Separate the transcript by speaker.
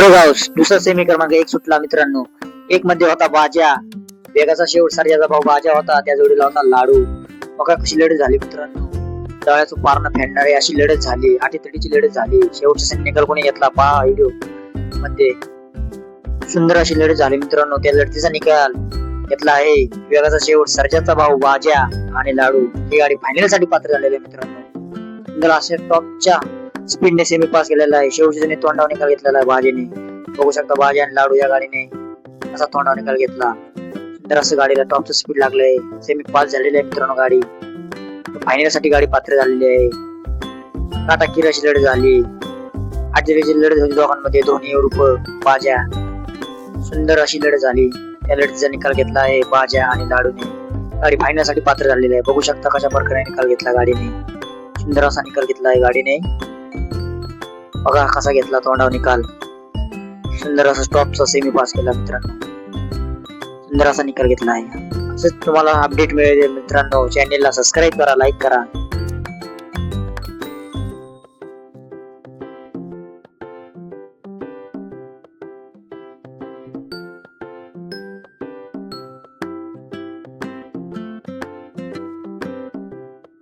Speaker 1: कोरेगाव दुसरा सेमी क्रमांक एक सुटला मित्रांनो. एक मध्ये होता बाजा वेगाचा शेवट सर्जाचा भाऊ बाजा होता. त्या जोडीला होता लाडू. बघा कशी लढत झाली मित्रांनो. तळ्याचं पारणं फेडणारी अशी लढत झाली. आठीतडीची लढत झाली. शेवटचा निकाल कोणी घेतला? पहा व्हिडिओमध्ये. सुंदर अशी लढत झाली मित्रांनो. त्या लढतीचा निकाल घेतला आहे. वेगाचा शेवट सर्जाचा भाऊ बाजा आणि लाडू. ही गाडी फायनलसाठी पात्र झालेली आहे मित्रांनो. अशा टॉपच्या स्पीडने सेमी पास केलेला आहे. शेवटच्या त्याने तोंडावर निकाल घेतलेला आहे बाजेने. बघू शकता बाजे आणि लाडू या गाडीने असा तोंडावर निकाल घेतला. तर असं गाडीला टॉपचं स्पीड लागलंय. सेमी पास झालेली आहे मित्रांनो गाडी. फायनलसाठी गाडी पात्र झालेली आहे. टाटा किराची लढत झाली. आजरीची लढत झाली दोघांमध्ये. दोन्ही रूप बाजा सुंदर अशी लढत झाली. त्या लढतीचा निकाल घेतला आहे बाजा आणि लाडूने. गाडी फायनलसाठी पात्र झालेली आहे. बघू शकता कशा प्रकारे निकाल घेतला गाडीने. सुंदर असा निकाल घेतला आहे गाडीने. बघा कसा घेतला तोंडावर निकाल. सुंदर असा स्टॉपचा सेमी पास केला मित्रांनो. सुंदर असा निकाल घेतला आहे. असंच तुम्हाला अपडेट मिळेल मित्रांनो. चॅनेलला सबस्क्राईब करा लाईक करा.